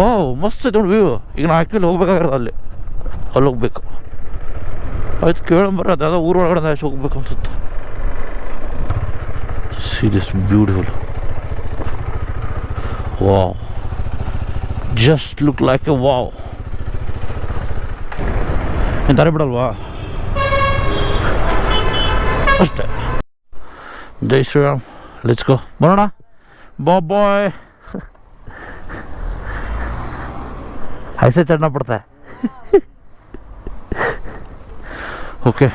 ಓ ಮಸ್ತ್ ಐತೆ ನೋಡಿ ವ್ಯೂ ಈಗ ನಾ ಆ್ಯಕ್ಚುಲಿ ಹೋಗ್ಬೇಕಾಗಿರೋದು ಅಲ್ಲಿ. ಅಲ್ಲಿ ಹೋಗ್ಬೇಕು. ಆಯ್ತು ಕೇಳಂಬರ ಅದಾದ ಊರೊಳಗಡೆ ಆಯ್ತು ಹೋಗ್ಬೇಕು ಅನ್ಸುತ್ತೆ. See this beautiful wow just look like a wow ದಾರಿ ಬಿಡಲ್ವಾ? ಅಷ್ಟೇ. ಜೈ ಶ್ರೀರಾಮ್. ಲೆಚ್ಕೋ ಬರೋಣ? ಬಾಯ್ ಐಸೆ ಚಣ್ಣ ಪಡ್ತೆ ಓಕೆ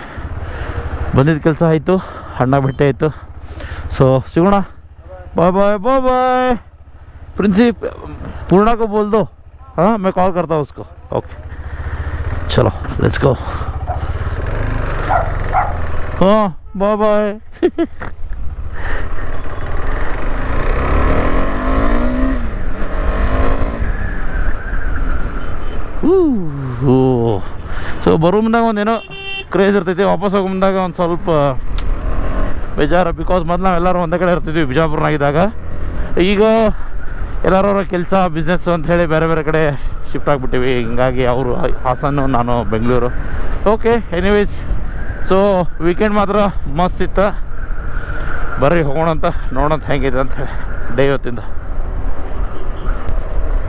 ಬಂದಿದ್ದ ಕೆಲಸ ಆಯಿತು ಅಣ್ಣ ಭೇಟಿ ಆಯಿತು ಸೊ ಸಿಗೋಣ ಬಾಯ್ ಬಾಯ್ ಬಾಯ್ ಬಾಯ್ प्रिंसिप पूर्णा को बोल दो हाँ मैं कॉल करता हूँ उसको ओके चलो लेट्स गो हाँ बाय बाय ಸೊ ಬರೋ ಮುಂದಾಗ ಒಂದೇನೋ ಕ್ರೇಜ್ ಇರ್ತೈತಿ. ವಾಪಸ್ ಹೋಗೋ ಮುಂದಾಗ ಒಂದು ಸ್ವಲ್ಪ ಬೇಜಾರು. ಬಿಕಾಸ್ ಮೊದಲು ನಾವೆಲ್ಲರೂ ಒಂದೇ ಕಡೆ ಇರ್ತಿದ್ವಿ, ಬಿಜಾಪುರನಾಗಿದ್ದಾಗ. ಈಗ ಎಲ್ಲರೂ ಕೆಲಸ ಬಿಸ್ನೆಸ್ ಅಂತ ಹೇಳಿ ಬೇರೆ ಬೇರೆ ಕಡೆ ಶಿಫ್ಟ್ ಆಗಿಬಿಟ್ಟಿವಿ. ಹಿಂಗಾಗಿ ಅವರು ಹಾಸನ್ನು ನಾನು, Bengaluru. Okay anyways so weekend ಮಾತ್ರ ಮಸ್ತ್ ಇತ್ತು. ಬರ್ರಿ ಹೋಗೋಣ ಅಂತ ನೋಡೋಣ ಹೆಂಗಿದೆ ಅಂತ ಹೇಳಿ. ಡೇ ಇವತ್ತಿಂದ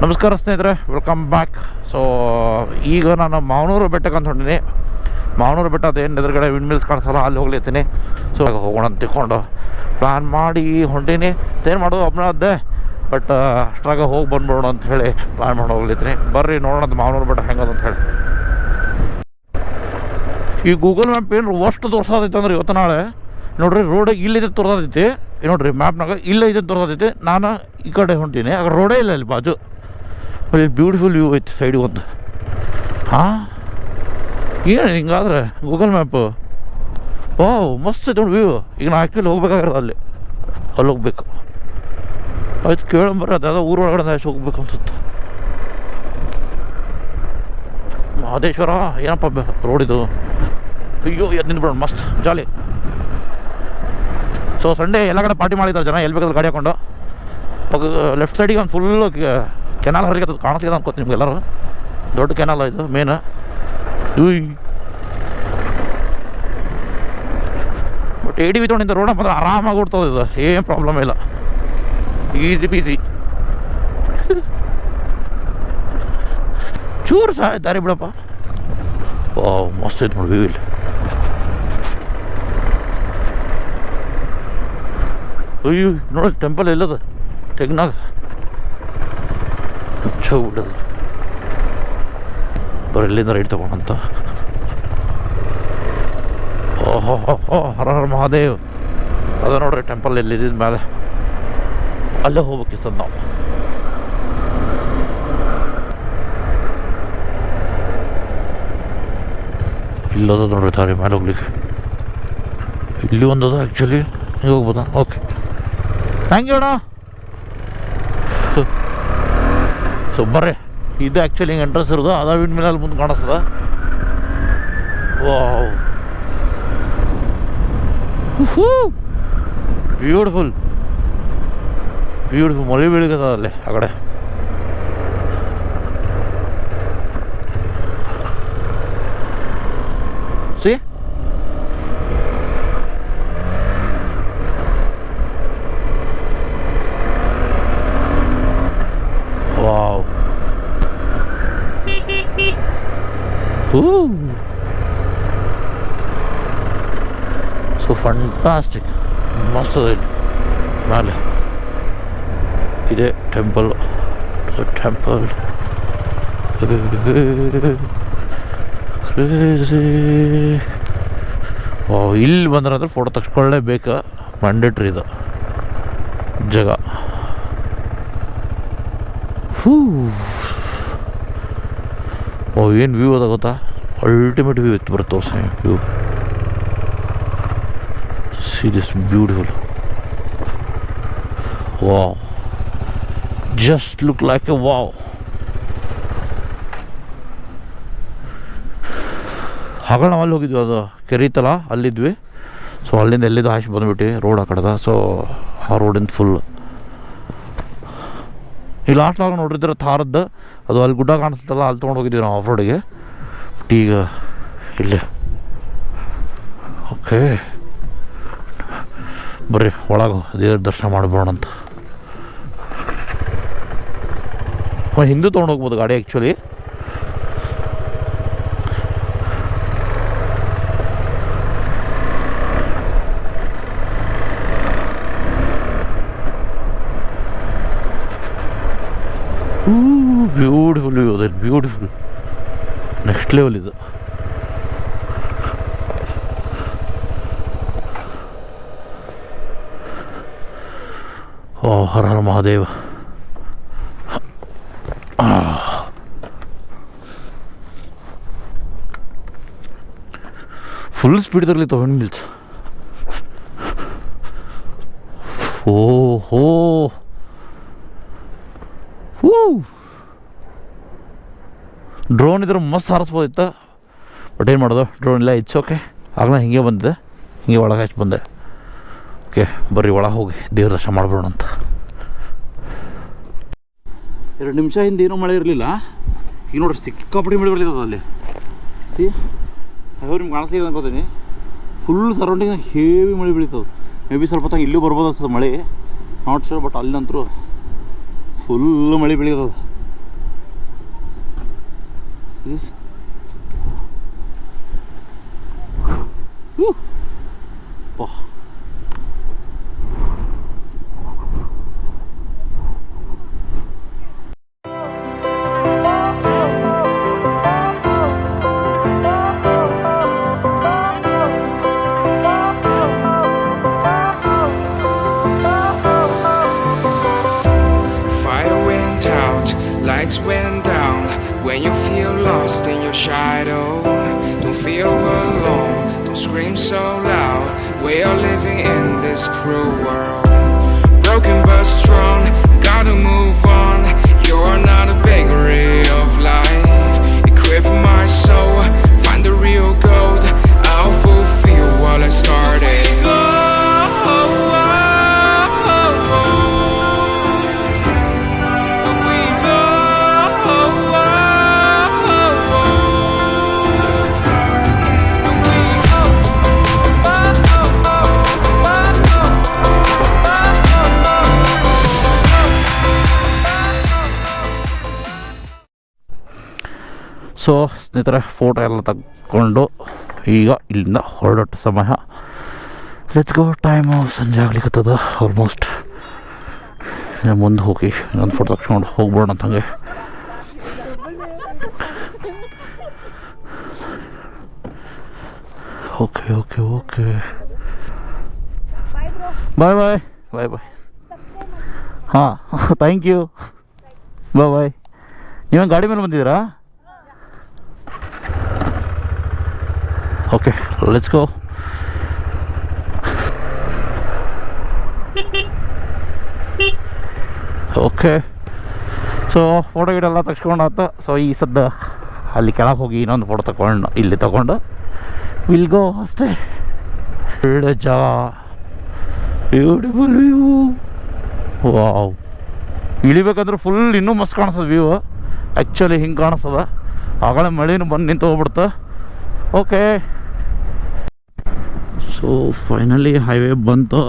ನಮಸ್ಕಾರ ಸ್ನೇಹಿತರೆ ವೆಲ್ಕಮ್ ಬ್ಯಾಕ್ ಸೊ ಈಗ ನಾನು ಮಾವನೂರು ಬೆಟ್ಟಕ್ಕೆ ಅಂತ ಹೊಂಟೀನಿ ಮಾವನೂರು ಬೆಟ್ಟ ಅದೇನು ಎದುರುಗಡೆ ವಿಂಡ್ ಮಿಲ್ಸ್ ಕಾಣಿಸಲ್ಲ, ಅಲ್ಲಿ ಹೋಗ್ಲಿತ್ತೀನಿ. ಸೊ ಹೋಗೋಣ ಅಂತ ತಿಳ್ಕೊಂಡು ಪ್ಲ್ಯಾನ್ ಮಾಡಿ ಹೊಂಟೀನಿ. ಏನು ಮಾಡೋದು ಒಬ್ಬನ ಬಟ್ ಅಷ್ಟ್ರಾಗ ಹೋಗಿ ಬಂದ್ಬಿಡೋಣ ಅಂತ ಹೇಳಿ ಪ್ಲ್ಯಾನ್ ಮಾಡಿ ಹೋಗ್ಲಿತ್ತೀನಿ. ಬರ್ರಿ, ನೋಡೋಣ ಮಾವನೂರು ಬೆಟ್ಟ ಹೆಂಗದ ಅಂತ ಹೇಳಿ. ಈ ಗೂಗಲ್ ಮ್ಯಾಪ್ ಏನು ಅಷ್ಟು ತೋರ್ಸೋದೈತೆ ಅಂದ್ರೆ ಇವತ್ತು ನಾಳೆ. ನೋಡ್ರಿ ರೋಡ್ ಇಲ್ಲಿದೆ ತೋರ್ಸೋದೈತಿ ನೋಡ್ರಿ ಮ್ಯಾಪ್ನಾಗ ಇಲ್ಲ ಇದೆ ತೋರ್ಸೋದೈತಿ ನಾನು ಈ ಕಡೆ ಹೊಂಟೀನಿ. ಆಗ ರೋಡೇ ಇಲ್ಲ ಇಲ್ಲಿ ಬಾಜು. ಬ್ಯೂಟಿಫುಲ್ ವ್ಯೂ ಐತೆ ಸೈಡಿಗೆ ಒಂದು ಹಾಂ ಏನು ಹಿಂಗಾದ್ರೆ ಗೂಗಲ್ ಮ್ಯಾಪು ಓ ಮಸ್ತ್ ಐತೆ ನೋಡಿ ವ್ಯೂ ಈಗ ನಾ ಆ್ಯಕ್ಚುಲಿ ಹೋಗ್ಬೇಕಾಗಿರೋದು ಅಲ್ಲಿ. ಅಲ್ಲಿ ಹೋಗ್ಬೇಕು. ಆಯ್ತು ಕೇಳಂಬರ ಅದಾದ ಊರೊಳಗಡೆ ಅಷ್ಟು ಹೋಗ್ಬೇಕು ಅನ್ಸುತ್ತೆ. ಮಹದೇಶ್ವರ, ಏನಪ್ಪ ಇದು? ಅಯ್ಯೋ ಎದ್ದು ನಿಂತ್ಬಿಡೋಣ ಮಸ್ತ್ ಜಾಲಿ ಸೊ ಸಂಡೇ ಎಲ್ಲ ಕಡೆ ಪಾರ್ಟಿ ಮಾಡಿದ್ದಾರೆ ಜನ. ಎಲ್ಲಿ ಬೇಕಾದ್ರೆ ಗಾಡಿ ಹಾಕೊಂಡು. ಲೆಫ್ಟ್ ಸೈಡಿಗೆ ಒಂದು ಫುಲ್ಲು ಕೆನಾಲ್ ಹೊರಗೆ ಅದು ಕಾಣಿಸ್ತಿದೆ ಅನ್ಕೋತೀನಿ ನಿಮ್ಗೆಲ್ಲರೂ ದೊಡ್ಡ ಕೆನಾಲ್ ಇದು ಮೇನ್ ಉಯ್. ಬಟ್ ಏಡಿ ವಿತೌಣಿಂದ ರೋಡ್ ಮಾತ್ರ ಆರಾಮಾಗಿ ಓಡ್ತದೆ ಇದು ಏನು ಪ್ರಾಬ್ಲಮ್ ಇಲ್ಲ. ಈಸಿ ಬೀಸಿ ಚೂರು ಸಹ ದಾರಿ ಬಿಡಪ್ಪ. ಓ ಮಸ್ತ್ ಐತೆ ನೋಡಿ ವ್ಯೂ ಇಲ್ಲಿ. ಅಯ್ಯೋ ನೋಡಿ ಟೆಂಪಲ್ ಇಲ್ಲದ ತೆಗ್ನಾಗ. ಚೋ ಬಿಡದು ಬರೀ ಇಲ್ಲಿಂದ ರೈಡ್ ತಗೊಂಡಂತ ಓಹೋ ಹರ ಹರ ಮಹಾದೇವ್. ಅದ ನೋಡ್ರಿ ಟೆಂಪಲ್ ಎಲ್ಲಿದ್ದ ಮೇಲೆ. ಅಲ್ಲೇ ಹೋಗ್ಬೇಕಿಸ್ತದ ನಾವು. ಇಲ್ಲದ ನೋಡ್ರಿ ತಾರಿ ಮೇಲೆ ಹೋಗ್ಲಿಕ್ಕೆ. ಇಲ್ಲಿ ಒಂದದ ಆ್ಯಕ್ಚುಲಿ ಹಿಂಗೆ ಹೋಗ್ಬೋದಾ? ಓಕೆ ಥ್ಯಾಂಕ್ ಯು ಅಣ್ಣ. ಸೊ ಬರ್ರಿ ಇದು ಆ್ಯಕ್ಚುಲಿ ಹಿಂಗೆ ಎಂಟ್ರೆನ್ಸ್ ಇರೋದು ಅದ ವಿಂಡ್ ಮೇಲೆ ಮುಂದೆ ಕಾಣಿಸ್ತದ ವಾವ್ ಬ್ಯೂಟಿಫುಲ್ ಬ್ಯೂಟಿಫುಲ್ ಮಳೆ ಬೀಳಿಗದ ಅಲ್ಲಿ ಆ ಕಡೆ ಸಿ ವಾವ್ ಸೊ ಫಂಟಾಸ್ಟಿಕ್ ಮಸ್ತ್ ಅದ ಇಲ್ಲಿ ಮೇಲೆ ಇದೆ ಟೆಂಪಲ್ ಟೆಂಪಲ್ ಕ್ರೇಜಿ ಓ ಇಲ್ಲಿ ಬಂದ್ರೆ ಫೋಟೋ ತೆಗೆಸ್ಕೊಳ್ಳೇಬೇಕು ಮ್ಯಾಂಡೇಟ್ರಿ ಇದು. ಜಾಗ. ಹೂ ಓ ಏನು ವ್ಯೂ ಅದ ಗೊತ್ತಾ? ಅಲ್ಟಿಮೇಟ್ ವ್ಯೂ ಇತ್ತು ಬರುತ್ತೆ view see this beautiful. Wow. Just look like a wow. ಹಾಗಳು ನಾವು ಅಲ್ಲಿ ಹೋಗಿದ್ವಿ ಅದು ಕೆರೆ ಇತ್ತಲ್ಲ ಅಲ್ಲಿದ್ವಿ. ಸೊ ಅಲ್ಲಿಂದ ಎಲ್ಲಿದ್ದು ಹಾಕಿ ಬಂದುಬಿಟ್ಟು, ರೋಡ್ ಆ ಕಡೆದ. ಸೊ ಆ ರೋಡಿಂದ ಫುಲ್ ಈ ಲಾಸ್ಟ್ ನೋಡಿದ್ರೆ ಥಾರದ್ದು, ಅದು ಅಲ್ಲಿ ಗುಡ್ಡ ಕಾಣಿಸ್ತಲ್ಲ ಅಲ್ಲಿ ತೊಗೊಂಡು ಹೋಗಿದ್ವಿ ನಾವು ಆಫ್ ರೋಡಿಗೆ ಬಟ್ ಈಗ, ಇಲ್ಲೇ. ಓಕೆ ಬರ್ರಿ, ಒಳಗೆ ದೇವ್ರ ದರ್ಶನ ಮಾಡಿಬಿಡೋಣ ಅಂತ. ಹಿಂದೂ ಹಿಂದೆ ತೊಗೊಂಡು ಹೋಗ್ಬೋದು ಗಾಡಿ ಆ್ಯಕ್ಚುಲಿ ಬ್ಯೂಟಿಫುಲ್ ವ್ಯೂ ಅದೇ ಬ್ಯೂಟಿಫುಲ್ ನೆಕ್ಸ್ಟ್ ಲೆವೆಲ್ ಇದು. ಓ, ಹರ ಹರ ಮಹಾದೇವ. ಫುಲ್ ಸ್ಪೀಡ್ದಲ್ಲಿ ತೊಗೊಂಡು ನಿಲ್ತು ಓ, ಹೋ. ಡ್ರೋನ್ ಇದ್ರೆ ಮಸ್ತ್ ಹಾರಿಸ್ಬೋದಿತ್ತು. ಬಟ್ ಏನು ಮಾಡೋದು? ಡ್ರೋನ್ ಇಲ್ಲ ಇಟ್ಸ್ ಓಕೆ ಆಗಲೇ ಹಿಂಗೆ ಬಂದಿದೆ. ಹಿಂಗೆ ಒಳಗೆ ಹಚ್ಚಿ ಬಂದೆ. ಓಕೆ, ಬರ್ರಿ ಒಳಗೆ ಹೋಗಿ, ದೇವ್ರ ದರ್ಶನ ಮಾಡ್ಬಿಡೋಣ ಅಂತ. ಎರಡು ನಿಮಿಷ ಹಿಂದೆ ಏನೂ ಮಳೆ ಇರಲಿಲ್ಲ. ಈಗ ನೋಡ್ರಿ, ಸಿಕ್ಕಾಪಟ್ಟಿ ಮಳೆ ಬರ್ಲಿತ್ತದ ಅಲ್ಲಿ. ಸಿ, ಅಯ್ಯೋ, ನಿಮ್ಗೆ ಕಾಣಿಸ್ಲಿಲ್ಲ ಅನ್ಕೋತೀನಿ. ಫುಲ್ ಸರೌಂಡಿಂಗ್ ಹೇವಿ ಮಳೆ ಬೀಳ್ತದೆ. ಮೇ ಬಿ ಸ್ವಲ್ಪ ತಂಗ ಇಲ್ಲೂ ಬರ್ಬೋದು ಅನ್ಸ್ತದೆ ಮಳೆ. ನಾಟ್ ಶೋರ್ ಬಟ್ ಅಲ್ಲಂತರೂ ಫುಲ್ ಮಳೆ ಬೀಳ್ತದೆ. Yes. World. Broken but strong, gotta move on. You're not a bakery of life. Equip my soul, so ಸ್ನೇಹಿತರೆ ಫೋಟೋ ಎಲ್ಲ ತಗೊಂಡು ಈಗ ಇಲ್ಲಿಂದ ಹೊರಡೋಟ್ಟು ಸಮಯ. ಲೆಟ್ಸ್ ಗೋ ಟೈಮು ಸಂಜೆ ಆಗ್ಲಿಕ್ಕತ್ತದ ಆಲ್ಮೋಸ್ಟ್ ಮುಂದೆ ಹೋಗಿ ಇನ್ನೊಂದು ಫೋಟೋ ತಗೊಂಡು ಹೋಗ್ಬಿಡೋಣ ಅಂತ ಹಂಗೆ. Okay okay okay bye bye bye bye ಹಾಂ ಥ್ಯಾಂಕ್ ಯು ಬಾಯ್ ಬಾಯ್ ನೀವೇನು ಗಾಡಿ ಮೇಲೆ ಬಂದಿದ್ದೀರಾ? Okay let's go okay so photo ಗಿಡೆಲ್ಲ ತೆಗ್ಸ್ಕೊಂಡು ಆತ ಸೊ ಈ ಸದ್ದ ಅಲ್ಲಿ ಕೆಳಗೆ ಹೋಗಿ ಇನ್ನೊಂದು ಫೋಟೋ ತಗೊಂಡು, ಇಲ್ಲಿ ತಗೊಂಡು ವಿಲ್ ಗೋ ಅಷ್ಟೇ. ಜಾಗ ಬ್ಯೂಟಿಫುಲ್ ವ್ಯೂ ವಾವ್ ಇಳಿಬೇಕಂದ್ರೆ ಫುಲ್ ಇನ್ನೂ ಮಸ್ತ್ ಕಾಣಿಸ್ತದೆ ವ್ಯೂ ಆ್ಯಕ್ಚುಲಿ ಹಿಂಗೆ ಕಾಣಿಸ್ತದ. ಆಗಲೇ ಮಳೆನೂ ಬಂದು ನಿಂತು ಹೋಗ್ಬಿಡ್ತ. ಓಕೆ ಸೊ ಫೈನಲಿ ಹೈವೇ ಬಂತು.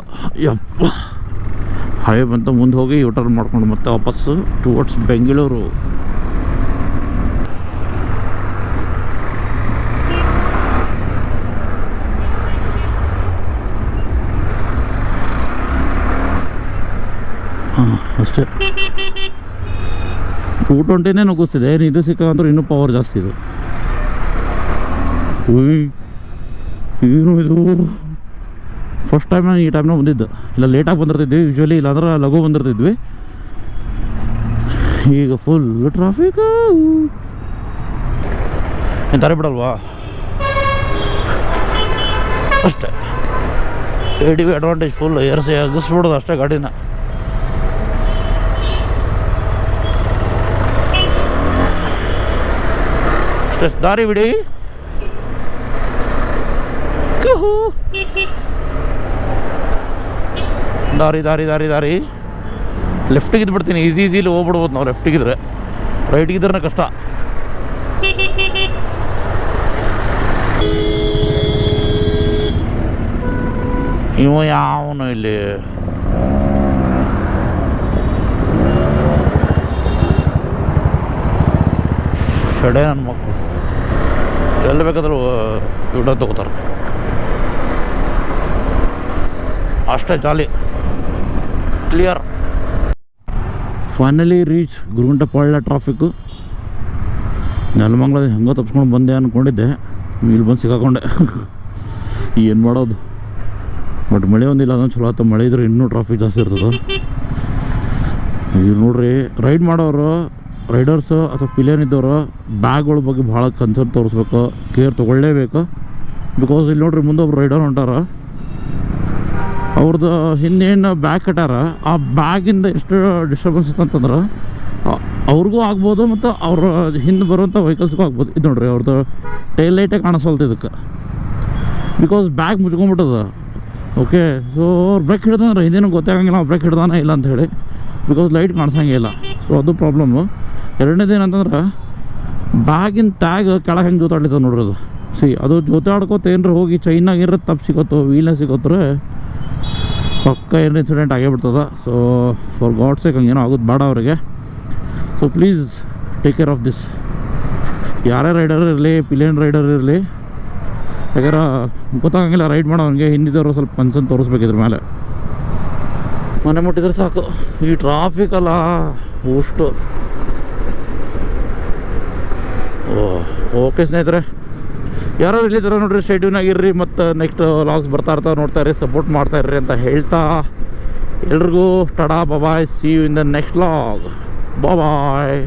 ಯಪ್ಪ. ಹೈವೇ ಬಂತು, ಮುಂದೆ ಹೋಗಿ ಯೂಟರ್ನ್ ಮಾಡ್ಕೊಂಡು ಮತ್ತೆ ವಾಪಸ್ಸು ಟುವರ್ಡ್ಸ್ ಬೆಂಗಳೂರು ಹಾಂ, ಅಷ್ಟೇ. ಟೂ ಟ್ವೆಂಟಿನೇ ನುಗ್ಗಿಸ್ತಿದೆ. ಏನು ಇದು ಸಿಕ್ಕಂದ್ರೆ ಇನ್ನೂ ಪವರ್ ಜಾಸ್ತಿ ಇದು. ಏನು ಇದು? ಫಸ್ಟ್ ಟೈಮ್ ನಾನು ಈ ಟೈಮ್ನ ಬಂದಿದ್ದು. ಇಲ್ಲ ಲೇಟಾಗಿ ಬಂದಿರ್ತಿದ್ವಿ ಯೂಶ್ವಲಿ ಇಲ್ಲಾಂದ್ರೆ ಲಘು ಬಂದಿರ್ತಿದ್ವಿ. ಈಗ ಫುಲ್ ಟ್ರಾಫಿಕ್ ದಾರಿ ಬಿಡಲ್ವಾ? ಅಷ್ಟೇ. ಬಿ ಅಡ್ವಾಂಟೇಜ್ ಫುಲ್ ಏರ್ಸಿ ಅಗಿಸ್ಬಿಡೋದು ಅಷ್ಟೇ ಗಾಡಿನ. ಅಷ್ಟೇ, ದಾರಿ ಬಿಡಿ. ಕುಹೂ. ದಾರಿ ದಾರಿ ದಾರಿ ದಾರಿ. ಲೆಫ್ಟಿಗೆ ಇದ್ಬಿಡ್ತೀನಿ. ಈಸಿ ಈಸಿಲಿ ಹೋಗ್ಬಿಡ್ಬೋದು ನಾವು ಲೆಫ್ಟಿಗಿದ್ರೆ ರೈಟಿಗಿದ್ರೆ ಕಷ್ಟ. ಇವ ಯಾವನು ಇಲ್ಲಿ? ಶಡೆ ನನ್ನ ಮಕ್ಕಳು ಎಲ್ಲಿ ಬೇಕಾದ್ರೂ ಯೂಟ ತಗೋತಾರೆ. ಅಷ್ಟೇ ಜಾಲಿ. Clear finally reach Guruguntapalya traffic Nelamangala ಹೆಂಗೋ ತಪ್ಸ್ಕೊಂಡು ಬಂದೆ ಅಂದ್ಕೊಂಡಿದ್ದೆ ಇಲ್ಲಿ ಬಂದು ಸಿಕ್ಕಾಕೊಂಡೆ. ಏನು ಮಾಡೋದು? ಬಟ್ ಮಳೆ ಒಂದಿಲ್ಲ, ಅದೊಂದು ಚಲೋ ಆಯ್ತು ಮಳೆ ಇದ್ರೆ ಇನ್ನೂ ಟ್ರಾಫಿಕ್ ಜಾಸ್ತಿ ಇರ್ತದೆ. ಈಗ ನೋಡ್ರಿ ರೈಡ್ ಮಾಡೋರು ರೈಡರ್ಸು ಅಥವಾ ಪಿಲಿಯನ್ ಇದ್ದವರು ಬ್ಯಾಗ್ಗಳ ಬಗ್ಗೆ ಭಾಳ ಕನ್ಸರ್ನ್ ತೋರಿಸ್ಬೇಕು ಕೇರ್ ತೊಗೊಳ್ಳೇಬೇಕು. ಬಿಕಾಸ್ ಇಲ್ಲಿ ನೋಡ್ರಿ ಮುಂದೆ ಒಬ್ರು ರೈಡರ್ ಹೊಂಟಾರ. ಅವ್ರದ್ದು ಹಿಂದೇನು ಬ್ಯಾಗ್ ಕಟ್ಟಾರ. ಆ ಬ್ಯಾಗಿಂದ ಎಷ್ಟು ಡಿಸ್ಟರ್ಬೆನ್ಸ್ ಅಂತಂದ್ರೆ ಅವ್ರಿಗೂ ಆಗ್ಬೋದು ಮತ್ತು ಅವ್ರ ಹಿಂದೆ ಬರುವಂಥ ವೆಹಿಕಲ್ಸ್ಗೂ ಆಗ್ಬೋದು. ಇದು ನೋಡ್ರಿ ಅವ್ರದ್ದು ಟೈಲ್ ಲೈಟೇ ಕಾಣಿಸಲ್ತು ಇದಕ್ಕೆ. ಬಿಕಾಸ್ ಬ್ಯಾಗ್ ಮುಚ್ಕೊಂಬಿಟ್ಟದ ಓಕೆ ಸೊ ಅವ್ರು ಬ್ರೇಕ್ ಹಿಡ್ದಂದ್ರೆ ಹಿಂದೇನು ಗೊತ್ತಾಗಂಗಿಲ್ಲ, ಅವ್ರು ಬ್ರೇಕ್ ಹಿಡ್ದಾನ ಇಲ್ಲ ಅಂತ ಹೇಳಿ. ಬಿಕಾಸ್ ಲೈಟ್ ಕಾಣಿಸಂಗಿಲ್ಲ ಸೊ ಅದು ಪ್ರಾಬ್ಲಮ್ಮು ಎರಡನೇದು ಏನಂತಂದ್ರೆ ಬ್ಯಾಗಿನ ಟ್ಯಾಗ್ ಕೆಳಗೆ ಹೆಂಗೆ ಜೋತಾಡ್ಲಿತ್ತದ ನೋಡ್ರಿ ಅದು. ಸಿ ಅದು ಜೋತಾಡ್ಕೋತ ಏನರ ಹೋಗಿ ಚೈನಾಗಿರೋ ತಪ್ಪು ಸಿಗತ್ತೋ ವೀಲ್ನ ಸಿಗೋತ್ರೆ ಪಕ್ಕ ಏನು ಇನ್ಸಿಡೆಂಟ್ ಆಗೇ ಬಿಡ್ತದ. ಸೊ ಫಾರ್ ಗಾಡ್ ಸೇಕ್ ಹಂಗೇನೋ ಆಗೋದು ಬೇಡ ಅವರಿಗೆ. So please take care of this ಯಾರೇ ರೈಡರ್ ಇರಲಿ ಪಿಲಿಯನ್ ರೈಡರ್ ಇರಲಿ, ಯಾಕಂದ್ರೆ ಗೊತ್ತಾಗಂಗಿಲ್ಲ ರೈಡ್ ಮಾಡೋನಿಗೆ ಹಿಂದಿದ್ದವರು ಸ್ವಲ್ಪ ಮನ್ಸನ್ನು ತೋರಿಸ್ಬೇಕಿದ್ರ ಮೇಲೆ. ಮನೆ ಮುಟ್ಟಿದ್ರೆ ಸಾಕು. ಈ ಟ್ರಾಫಿಕ್ ಅಲ್ಲ ಅಷ್ಟು ಓಕೆ ಸ್ನೇಹಿತರೆ. ಯಾರು ಇಲ್ಲಿದ್ರೆ ನೋಡ್ರಿ ಸ್ಟೇಟ್ಯೂನಾಗ ಆಗಿರ್ರಿ. ಮತ್ತು ನೆಕ್ಸ್ಟ್ ಲಾಗ್ಸ್ ಬರ್ತಾ ಇರ್ತಾವೆ ನೋಡ್ತಾ ಇರ್ರಿ ಸಪೋರ್ಟ್ ಮಾಡ್ತಾ ಇರ್ರಿ ಅಂತ ಹೇಳ್ತಾ ಎಲ್ರಿಗೂ tada bye see you in the next vlog bye